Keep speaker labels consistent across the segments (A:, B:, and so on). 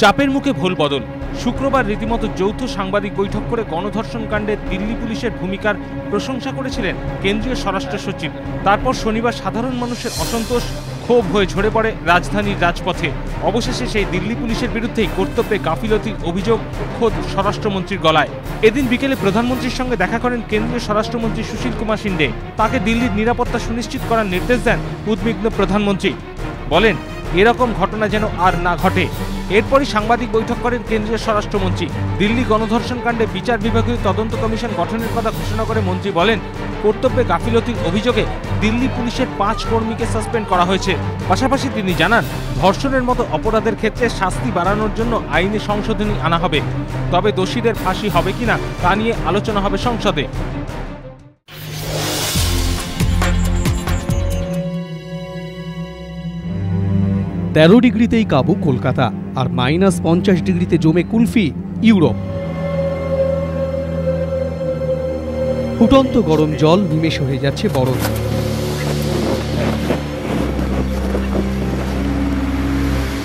A: চাপের মুখে ভোল বদল। শুক্রবার রীতিমতো যৌথ সাংবাদিক বৈঠক করে গণধর্ষণ কাণ্ডে দিল্লি পুলিশের ভূমিকার প্রশংসা করেছিলেন কেন্দ্রীয় স্বরাষ্ট্র সচিব। তারপর শনিবার সাধারণ মানুষের অসন্তোষ, ক্ষোভ হয়ে ঝরে পড়ে রাজধানীর রাজপথে। অবশেষে সেই দিল্লি পুলিশের বিরুদ্ধেই কর্তব্যে গাফিলতির অভিযোগ খোদ স্বরাষ্ট্রমন্ত্রীর গলায়। এদিন বিকেলে প্রধানমন্ত্রীর সঙ্গে দেখা করেন কেন্দ্রীয় স্বরাষ্ট্রমন্ত্রী সুশীল কুমার শিন্ডে। তাকে দিল্লির নিরাপত্তা সুনিশ্চিত করার নির্দেশ দেন উদ্বিগ্ন প্রধানমন্ত্রী। বলেন এরকম ঘটনা যেন আর না ঘটে। এরপরই সাংবাদিক বৈঠক করেন কেন্দ্রীয় স্বরাষ্ট্রমন্ত্রী। দিল্লি গণধর্ষণ কাণ্ডে বিচার বিভাগীয় তদন্ত কমিশন গঠনের কথা ঘোষণা করে মন্ত্রী বলেন, কর্তব্যে গাফিলতির অভিযোগে দিল্লি পুলিশের পাঁচ কর্মীকে সাসপেন্ড করা হয়েছে। পাশাপাশি তিনি জানান, ধর্ষণের মতো অপরাধের ক্ষেত্রে শাস্তি বাড়ানোর জন্য আইনে সংশোধনী আনা হবে। তবে দোষীদের ফাঁসি হবে কিনা তা নিয়ে আলোচনা হবে সংসদে।
B: তেরো ডিগ্রিতেই কাবু কলকাতা আর মাইনাস পঞ্চাশ ডিগ্রিতে জমে কুলফি, ইউরোপ। ফুটন্ত গরম জল নিমেষ হয়ে যাচ্ছে বরফ।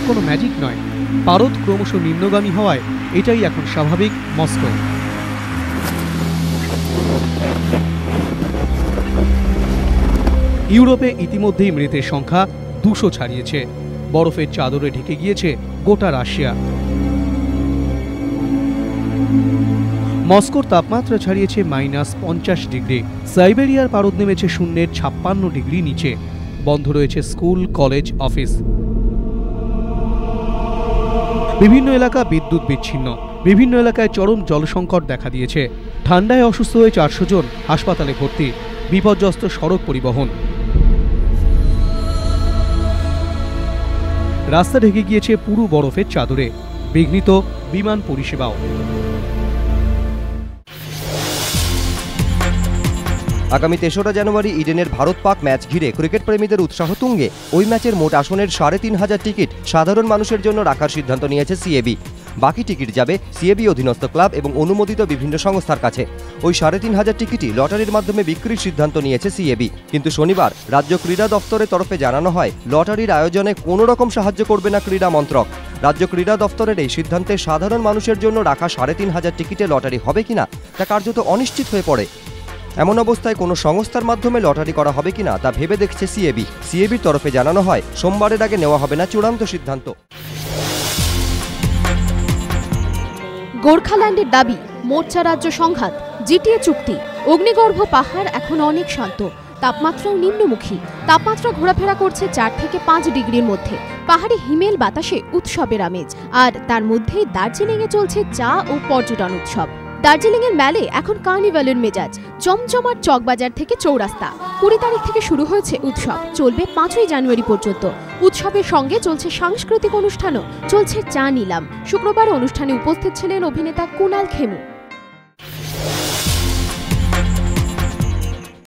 B: কোনো ম্যাজিক নয়। পারদ ক্রমশ নিম্নগামী হওয়ায় এটাই এখন স্বাভাবিক মস্কো। ইউরোপে ইতিমধ্যেই মৃতের সংখ্যা দুশো ছাড়িয়েছে। বরফের চাদরে ঢেকে গিয়েছে গোটা রাশিয়া। মস্কোর তাপমাত্রা ছাড়িয়েছে মাইনাস পঞ্চাশ ডিগ্রি। সাইবেরিয়ার পারদ নেমেছে শূন্যের ছাপ্পান্ন ডিগ্রি নিচে। বন্ধ রয়েছে স্কুল, কলেজ, অফিস। বিভিন্ন এলাকা বিদ্যুৎ বিচ্ছিন্ন। বিভিন্ন এলাকায় চরম জলসংকট দেখা দিয়েছে। ঠান্ডায় অসুস্থ হয়ে চারশো জন হাসপাতালে ভর্তি। বিপর্যস্ত সড়ক পরিবহন। রাস্তা ঢেকে গিয়েছে পুরো বরফের চাদরে। বিঘ্নিত বিমান পরিষেবাও।
C: আগামী তেসরা জানুয়ারি ইডেনের ভারত পাক ম্যাচ ঘিরে ক্রিকেট প্রেমীদের উৎসাহ তুঙ্গে। ওই ম্যাচের মোট আসনের সাড়ে তিন হাজার টিকিট সাধারণ মানুষের জন্য রাখার সিদ্ধান্ত নিয়েছে সিএবি। বাকি টিকিট যাবে সিএবি অধীনস্থ ক্লাব এবং অনুমোদিত বিভিন্ন সংস্থার কাছে। ওই সাড়ে তিন হাজার টিকিটই লটারির মাধ্যমে বিক্রির সিদ্ধান্ত নিয়েছে সিএবি। কিন্তু শনিবার রাজ্য ক্রীড়া দফতরের তরফে জানানো হয়, লটারির আয়োজনে কোনো রকম সাহায্য করবে না ক্রীড়া মন্ত্রক। রাজ্য ক্রীড়া দফতরের এই সিদ্ধান্তে সাধারণ মানুষের জন্য রাখা সাড়ে তিন হাজার টিকিটে লটারি হবে কিনা, তা কার্যত অনিশ্চিত হয়ে পড়ে। এমন অবস্থায় কোনো সংস্থার মাধ্যমে লটারি করা হবে কিনা, তা ভেবে দেখছে সিএবি। সিএবির তরফে জানানো হয়, সোমবারের আগে নেওয়া হবে না চূড়ান্ত সিদ্ধান্ত।
D: গোর্খাল্যান্ডের দাবি, মোর্চা রাজ্য সংঘাত জিটিএ চুক্তি। অগ্নিগর্ভ পাহাড় এখন অনেক শান্ত। তাপমাত্রাও নিম্নমুখী। তাপমাত্রা ঘোরাফেরা করছে চার থেকে পাঁচ ডিগ্রির মধ্যে। পাহাড়ি হিমেল বাতাসে উৎসবের আমেজ। আর তার মধ্যেই দার্জিলিংয়ে চলছে চা ও পর্যটন উৎসব। দার্জিলিংয়ের ম্যালে এখন কার্নিভালের মেজাজ জমজমার চকবাজার থেকে চৌরাস্তা। কুড়ি তারিখ থেকে শুরু হয়েছে উৎসব, চলবে পাঁচই জানুয়ারি পর্যন্ত। উৎসবের সঙ্গে চলছে সাংস্কৃতিক অনুষ্ঠানও, চলছে চা নিলাম। শুক্রবার অনুষ্ঠানে উপস্থিত ছিলেন অভিনেতা কুনাল খেমু।